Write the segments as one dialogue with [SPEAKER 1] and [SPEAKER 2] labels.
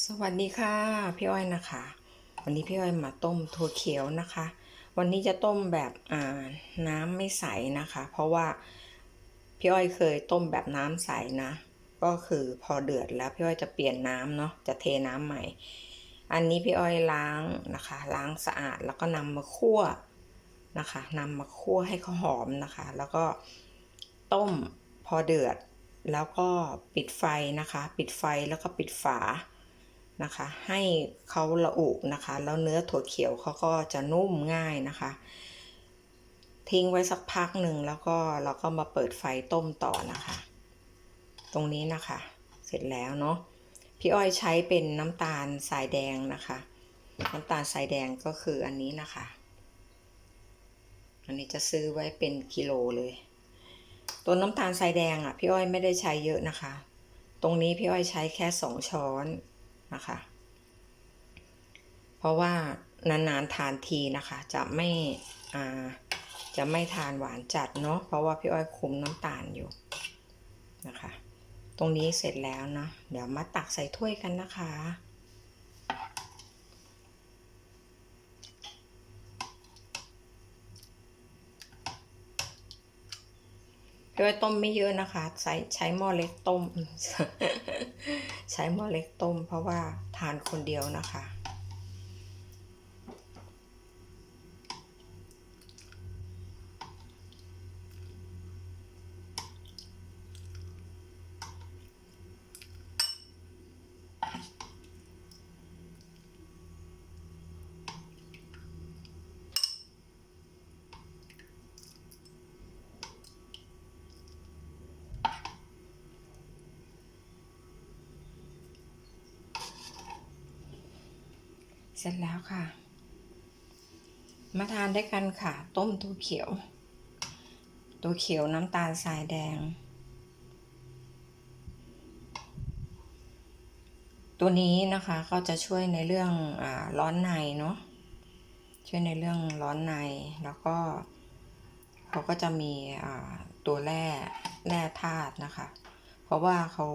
[SPEAKER 1] สวัสดีค่ะพี่อ้อยนะคะ วันนี้พี่อ้อยมาต้มถั่วเขียวนะคะ วันนี้จะต้มแบบอ่าน้ำไม่ใสนะคะ เพราะว่าพี่อ้อยเคยต้มแบบน้ำใสนะ ก็คือพอเดือดแล้วพี่อ้อยจะเปลี่ยนน้ำเนาะจะเทน้ำใหม่ อันนี้พี่อ้อยล้างนะคะ ล้างสะอาดแล้วก็นำมาคั่วนะคะนำมาคั่วให้เขาหอมนะคะ แล้วก็ต้มพอเดือดแล้วก็ปิดไฟนะคะ ปิดไฟแล้วก็ปิดฝา นะคะ ให้เขาละอุนะคะ แล้วเนื้อถั่วเขียวเขาก็จะนุ่มง่ายนะคะ ทิ้งไว้สักพักหนึ่งแล้วก็เราก็มาเปิดไฟต้มต่อนะคะ ตรงนี้นะคะ เสร็จแล้วเนาะพี่อ้อยใช้เป็นน้ำตาลสายแดงนะคะ น้ำตาลสายแดงก็คืออันนี้นะคะ อันนี้จะซื้อไว้เป็นกิโลเลยตัวน้ำตาลทรายแดงอะพี่อ้อยไม่ได้ใช้เยอะนะคะ ตรงนี้พี่อ้อยใช้แค่สองช้อน นะคะ เพราะว่านานๆทานทีนะคะ จะไม่อ่าจะไม่ทานหวานจัดเนาะเพราะว่าพี่อ้อยคุมน้ำตาลอยู่นะคะ ตรงนี้เสร็จแล้วนะเดี๋ยวมาตักใส่ถ้วยกันนะคะ พี่อ้อยต้มไม่เยอะนะคะ ใช้ใช้หม้อเล็กต้ม ใช้หม้อเล็กต้ม เพราะว่าทานคนเดียวนะคะ เสร็จแล้วค่ะ มาทานด้วยกันค่ะ ต้มตัวเขียว ตัวเขียวน้ำตาลทรายแดง ตัวนี้นะคะก็จะช่วยในเรื่องอาร้อนในเนาะช่วยในเรื่องร้อนในแล้วก็เขาก็จะมีอ่าตัวแร่แร่ธาตุนะคะ เพราะว่าเขา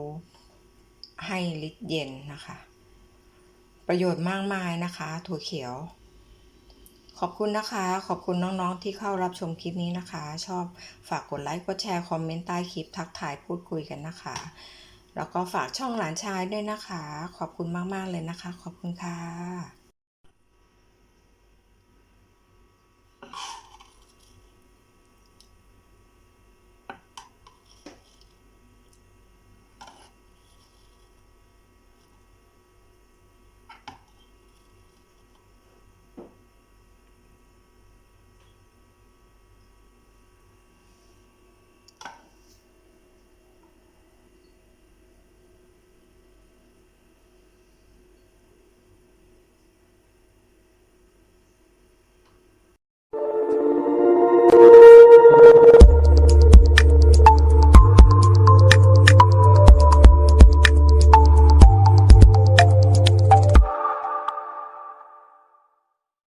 [SPEAKER 1] ให้ฤทธิ์เย็นนะคะ ประโยชน์มากมายนะคะ ถั่วเขียว ขอบคุณนะคะ ขอบคุณน้องๆที่เข้ารับชมคลิปนี้นะคะ ชอบฝากกดไลค์กดแชร์คอมเมนต์ใต้คลิปทักทายพูดคุยกันนะคะ แล้วก็ฝากช่องหลานชายด้วยนะคะ ขอบคุณมากๆเลยนะคะ ขอบคุณค่ะ